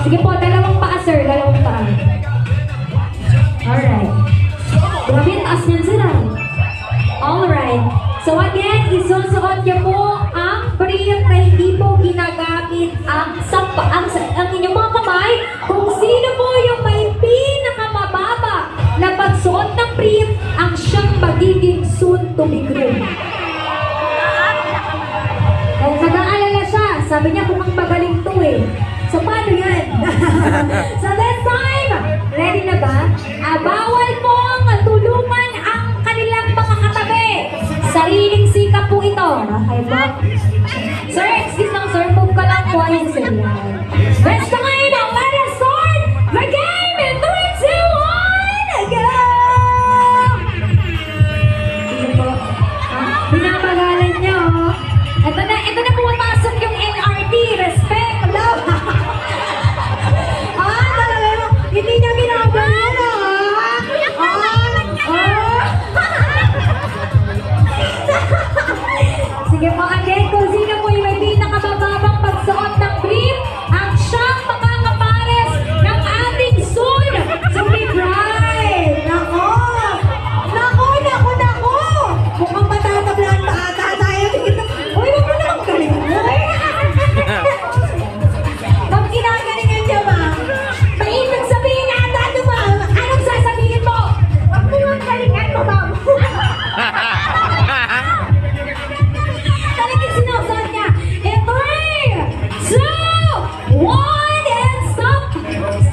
Sige po, dalawang paa, sir. Dalawang paa. Alright. Grabe, ang taas niyan, sir. ah. Alright. So again, isusuot niyo po ang brief na hindi po ginagamit ang, sa, ang, ang inyong mga kamay kung sino po yung may pinakamababa na pagsuot ng brief ang siyang magiging soon to be groom. Eh, nag-aalala siya. Sabi niya, mukhang magaling to eh. So, this time, ready na ba? Ah, bawal pong tulungan ang kanilang mga katabi. Sariling sikap po ito. Okay ba? Sir, excuse lang, sir. Move ka lang po. Sir. Yan. Let's go ngayon. Let us start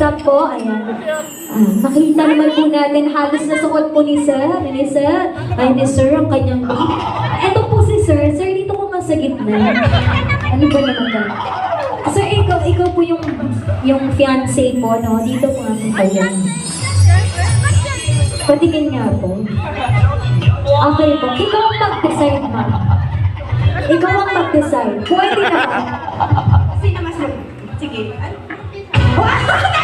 Stop po, ayan. Ah, makita naman po natin halos nasuot po ni Sir. Ni Sir. Ay, ni Sir ang kanyang... Ito po si Sir. Sir, dito ko nga sa gitna. Ano ba naman ka? Sir, ikaw, ikaw po yung yung fiancé ko, no? Dito po nga po kayo. Patingin nga po. Okay po. Ikaw ang mag-decide, ma'am. Ikaw ang mag-decide. Pwede na ba? Sino mas Sige. Wow!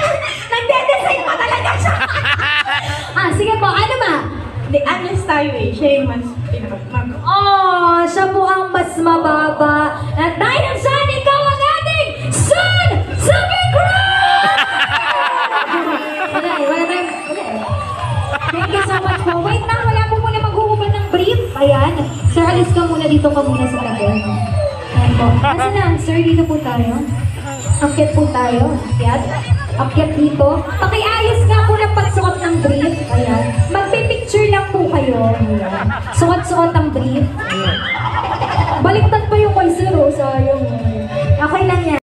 Honest tayo eh. Siya yung mas pinaka mag Oh, siya po ang mas mababa. At dahil dyan, ikaw ang ating Sun Super Crew! wala eh, wala tayong, wala eh. Thank you so much po. Wait lang, wala po muna maghuhubad ng brief. Ayan. Sir, alis ka muna dito ka muna sa tabi. Ayan. Kasi na, sir, dito po tayo. Akyat po tayo. Akyat. Akyat dito. Pakiayos nga po ng pagsuot ng brief. Ayan. Magpipicture lang po kayo. Suot-suot ang brief. Baliktad pa yung kay sir. Sayang. Okay lang yan.